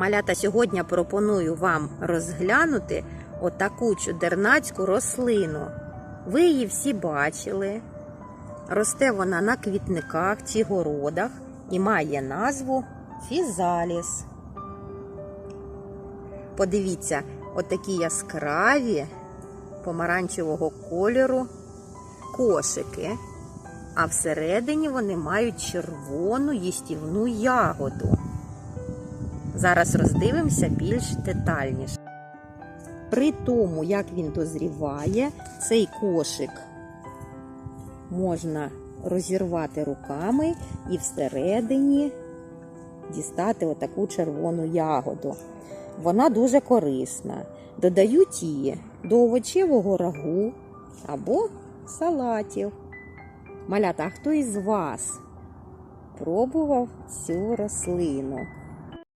Малята, сьогодні пропоную вам розглянути отаку чудернацьку рослину. Ви її всі бачили. Росте вона на квітниках чи городах і має назву фізаліс. Подивіться, отакі яскраві помаранчевого кольору кошики, а всередині вони мають червону їстівну ягоду. Зараз роздивимося більш детальніше. При тому, як він дозріває, цей кошик можна розірвати руками і всередині дістати отаку червону ягоду. Вона дуже корисна. Додають її до овочевого рагу або салатів. Малята, а хто із вас пробував цю рослину?